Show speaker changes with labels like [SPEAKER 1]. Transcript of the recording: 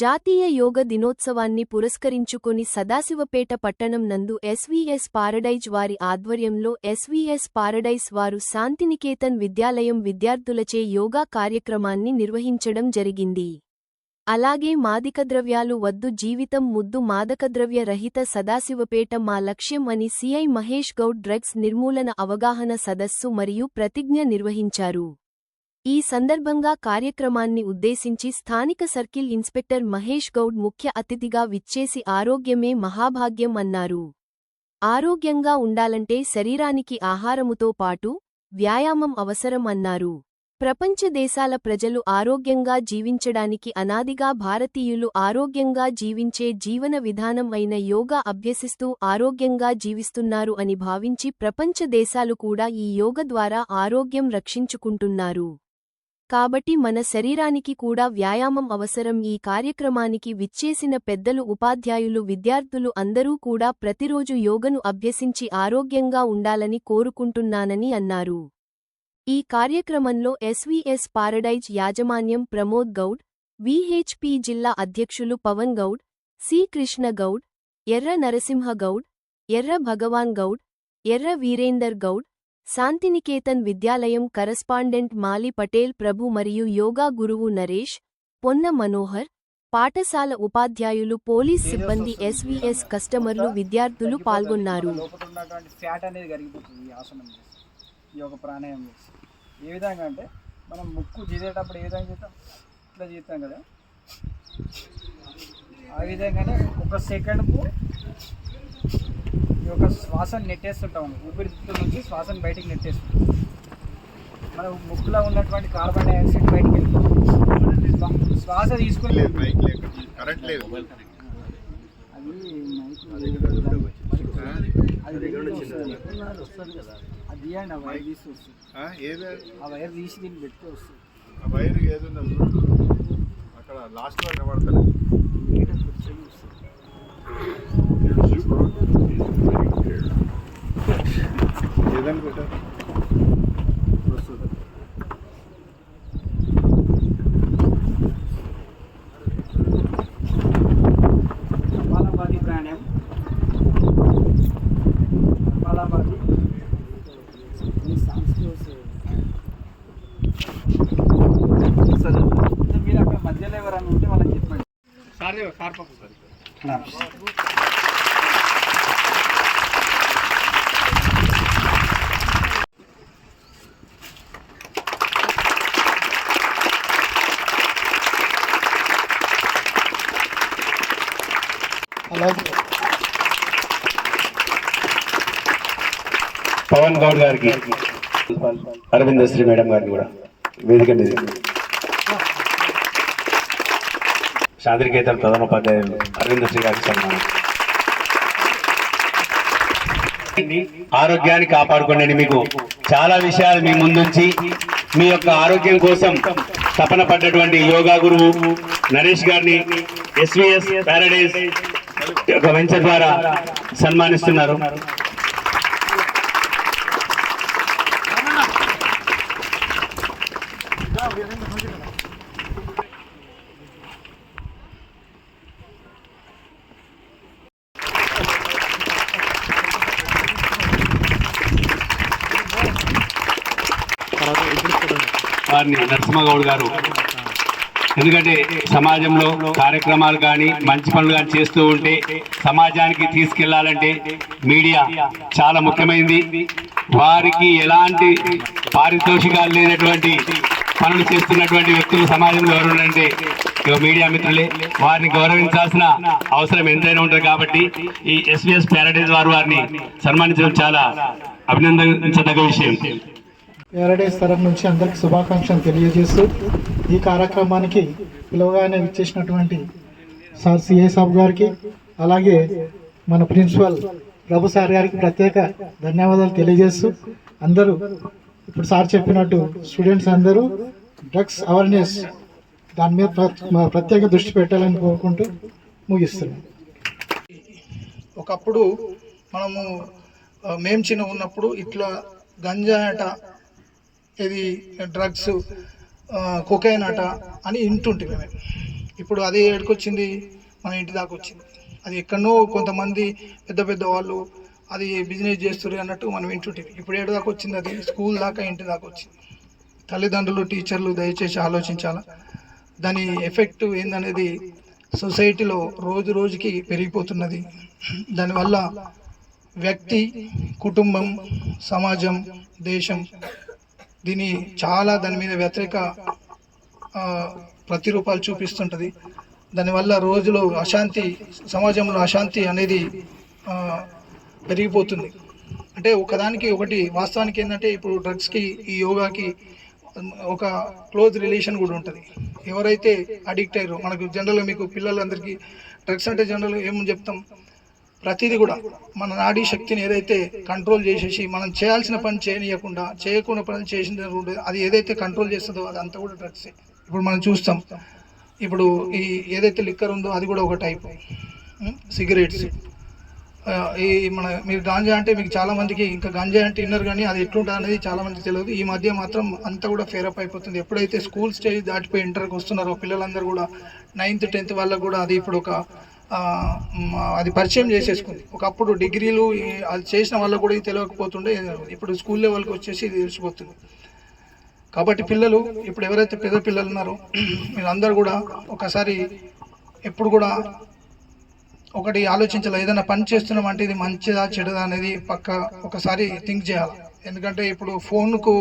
[SPEAKER 1] జాతీయ యోగ దినోత్సవాన్ని పురస్కరించుకుని సదాశివపేట పట్టణం నందు ఎస్వీఎస్ పారడైజ్ వారి ఆధ్వర్యంలో ఎస్వీఎస్ పారడైజ్ వారు శాంతినికేతన్ విద్యాలయం విద్యార్థులచే యోగా కార్యక్రమాన్ని నిర్వహించడం జరిగింది. అలాగే మాదికద్రవ్యాలు వద్దు జీవితం ముద్దు మాదకద్రవ్య రహిత సదాశివపేట మా లక్ష్యం అని సిఐ మహేష్ గౌడ్ డ్రగ్స్ నిర్మూలన అవగాహన సదస్సు మరియు ప్రతిజ్ఞ నిర్వహించారు. ఈ సందర్భంగా కార్యక్రమాన్ని ఉద్దేశించి స్థానిక సర్కిల్ ఇన్స్పెక్టర్ మహేష్ గౌడ్ ముఖ్య అతిథిగా విచ్చేసి ఆరోగ్యమే మహాభాగ్యం అన్నారు. ఆరోగ్యంగా ఉండాలంటే శరీరానికి ఆహారముతో పాటు వ్యాయామం అవసరం అన్నారు. ప్రపంచ దేశాల ప్రజలు ఆరోగ్యంగా జీవించడానికి అనాదిగా భారతీయులు ఆరోగ్యంగా జీవించే జీవన విధానం అయిన యోగా అభ్యసిస్తూ ఆరోగ్యంగా జీవిస్తున్నారు అని భావించి ప్రపంచ దేశాలు కూడా ఈ యోగ ద్వారా ఆరోగ్యం రక్షించుకుంటున్నారు. కాబట్టి మన శరీరానికి కూడా వ్యాయామం అవసరం. ఈ కార్యక్రమానికి విచ్చేసిన పెద్దలు ఉపాధ్యాయులు విద్యార్థులు అందరూ కూడా ప్రతిరోజు యోగను అభ్యసించి ఆరోగ్యంగా ఉండాలని కోరుకుంటున్నానని అన్నారు. ఈ కార్యక్రమంలో ఎస్వీఎస్ పారడైజ్ యాజమాన్యం ప్రమోద్ గౌడ్ విహెచ్పి జిల్లా అధ్యక్షులు పవన్ గౌడ్ సి కృష్ణ గౌడ్ ఎర్ర నరసింహ గౌడ్ ఎర్ర భగవాన్ గౌడ్ ఎర్ర వీరేందర్ గౌడ్ శాంతినికేతన్ విద్యాలయం కరస్పాండెంట్ మాలి పటేల్ ప్రభు మరియు యోగా గురువు నరేష్ పొన్న మనోహర్ పాఠశాల ఉపాధ్యాయులు పోలీస్ సిబ్బంది ఎస్వీఎస్ కస్టమర్లు విద్యార్థులు పాల్గొన్నారు.
[SPEAKER 2] లోపల ఉన్నటువంటి ఫ్యాట్ అనేది కరిగిపోతుంది ఈ ఆసనం చేసి ఈ యొక్క ప్రాణాయామం చేసి. ఏ విధంగా అంటే మనం ముక్కు చేసేటప్పుడు ఏ విధంగా చేస్తాం ఇట్లా చేస్తాం కదా. ఆ విధంగానే ఒక సెకండ్కు ఈ యొక్క శ్వాసను నెట్టేస్తుంటాం ఊపిరితిత్తుల నుంచి శ్వాసను బయటికి నెట్టేస్తుంటాం మన ముక్కులో ఉన్నటువంటి కార్బన్ డైఆక్సైడ్ బయటికి వెళ్ళిపోతుంది శ్వా- శ్వాస తీసుకుని
[SPEAKER 3] కరెంట్ లేదు.
[SPEAKER 2] అది అది ఆ వైర్ తీసి వస్తుంది.
[SPEAKER 3] ఆ, ఏది?
[SPEAKER 2] ఆ వైర్ తీసి దీన్ని పెడితే వస్తుంది.
[SPEAKER 3] ఆ వైర్ ఏది. అక్కడ లాస్ట్
[SPEAKER 2] కూర్చొని వస్తుంది.
[SPEAKER 3] ఏదని పెట్టారు
[SPEAKER 2] వస్తుంది కపాలభాతి ప్రాణాయామం కపాలభాతి కొన్ని సాంస్కృతిక సరే మీరు అక్కడ మధ్యలో ఎవరైనా ఉంటే వాళ్ళకి చెప్పండి.
[SPEAKER 3] సార్ సార్ పాపం సార్.
[SPEAKER 4] అలాగే
[SPEAKER 5] పవన్ గౌడ్ గారికి అరవింద శ్రీ మేడం గారిని కూడా వేదిక మీద. శాంతినికేతన్ ప్రధానోపాధ్యాయులు అరవింద శ్రీ గారికి సన్మానం. ఆరోగ్యాన్ని కాపాడుకోండి మీకు చాలా విషయాలు మీ ముందుంచి మీ యొక్క ఆరోగ్యం కోసం తపన పడ్డటువంటి యోగా గురువు నరేష్ గారిని ఎస్విఎస్ ప్యారడైజ్ ఒక వెంచర్ ద్వారా సన్మానిస్తున్నారు. వారిని నరసింహగౌడ్ గారు ఎందుకంటే సమాజంలో కార్యక్రమాలు కానీ మంచి పనులు కానీ చేస్తూ ఉంటే సమాజానికి తీసుకెళ్ళాలంటే మీడియా చాలా ముఖ్యమైనది వారికి ఎలాంటి పారితోషికాలు లేనటువంటి పనులు చేస్తున్నటువంటి వ్యక్తులు సమాజంలో ఎవరున్నారంటే ఇక మీడియా మిత్రులే. వారిని గౌరవించాల్సిన అవసరం ఎంతైనా ఉంటుంది కాబట్టి ఈ ఎస్విఎస్ ప్యారడైజ్ వారు వారిని సన్మానించడం చాలా అభినందించదగ్గ విషయం.
[SPEAKER 4] ప్యారడైజ్ తరఫు నుంచి అందరికి శుభాకాంక్షలు తెలియజేస్తూ ఈ కార్యక్రమానికి పిలువగానే ఇచ్చేసినటువంటి సార్ సిఏ సాబ్ గారికి అలాగే మన ప్రిన్సిపల్ ప్రభు సార్ గారికి ప్రత్యేక ధన్యవాదాలు తెలియజేస్తూ అందరూ ఇప్పుడు సార్ చెప్పినట్టు స్టూడెంట్స్ అందరూ డ్రగ్స్ అవేర్నెస్ దాని మీద ప్ర- ప్రత్యేక దృష్టి పెట్టాలని కోరుకుంటూ ముగిస్తున్నాం.
[SPEAKER 6] ఒకప్పుడు మనము మేము చిన్న ఉన్నప్పుడు ఇట్లా గంజాయట ఇది డ్రగ్స్ కొకైన్ అట అని వింటుంటే మేము. ఇప్పుడు అదే ఏడుకొచ్చింది మన ఇంటి దాకా వచ్చింది. అది ఎక్కడో కొంతమంది పెద్ద పెద్ద వాళ్ళు అది బిజినెస్ చేస్తున్నారు అన్నట్టు మనం వింటుంటే ఇప్పుడు ఏడు దాకా వచ్చింది అది స్కూల్ దాకా ఇంటి దాకా వచ్చింది. తల్లిదండ్రులు టీచర్లు దయచేసి ఆలోచించాలా? దాని ఎఫెక్ట్ ఏందనేది సొసైటీలో రోజు రోజుకి పెరిగిపోతున్నది. దానివల్ల వ్యక్తి కుటుంబం సమాజం దేశం దీని చాలా దాని మీద వ్యతిరేక ప్రతిరూపాలు చూపిస్తుంటుంది. దానివల్ల రోజులో అశాంతి సమాజంలో అశాంతి అనేది పెరిగిపోతుంది. అంటే ఒకదానికి ఒకటి వాస్తవానికి ఏంటంటే ఇప్పుడు డ్రగ్స్కి ఈ యోగాకి ఒక క్లోజ్ రిలేషన్ కూడా ఉంటుంది. ఎవరైతే అడిక్ట్ అయ్యారో మనకు జనరల్గా మీకు పిల్లలందరికీ డ్రగ్స్ అంటే జనరల్ ఏమని చెప్తాం? ప్రతిదీ కూడా మన నాడీ శక్తిని ఏదైతే కంట్రోల్ చేసేసి మనం చేయాల్సిన పని చేయనీయకుండా చేయకుండా పని చేసిన అది ఏదైతే కంట్రోల్ చేస్తుందో అది అంతా కూడా డ్రగ్సే ఇప్పుడు మనం చూస్తాం. ఇప్పుడు ఈ ఏదైతే లిక్కర్ ఉందో అది కూడా ఒక టైప్ సిగరెట్స్ ఈ మన మీరు గాంజా అంటే మీకు చాలామందికి ఇంకా గాంజా అంటే విన్నారు కానీ అది ఎట్లుంటుంది అనేది చాలామందికి తెలియదు. ఈ మధ్య మాత్రం అంతా కూడా ఫేరప్ అయిపోతుంది. ఎప్పుడైతే స్కూల్ స్టేజ్ దాటిపోయి ఇంటర్కి వస్తున్నారో పిల్లలందరూ కూడా నైన్త్ టెన్త్ వాళ్ళకు కూడా అది ఇప్పుడు ఒక అది పరిచయం చేసేసుకుంది. ఒకప్పుడు డిగ్రీలు అది చేసిన వాళ్ళకు కూడా ఇది తెలియకపోతుండే ఇప్పుడు స్కూల్ లెవెల్కి వచ్చేసి ఇది తెలిసిపోతుంది. కాబట్టి పిల్లలు ఇప్పుడు ఎవరైతే పెద్ద పిల్లలు ఉన్నారో మీరందరూ కూడా ఒకసారి ఎప్పుడు కూడా ఒకటి ఆలోచించాలి. ఏదైనా పని చేస్తున్నాం అంటే ఇది మంచిదా చెడుదా అనేది పక్క ఒకసారి థింక్ చేయాలి. ఎందుకంటే ఇప్పుడు ఫోన్కు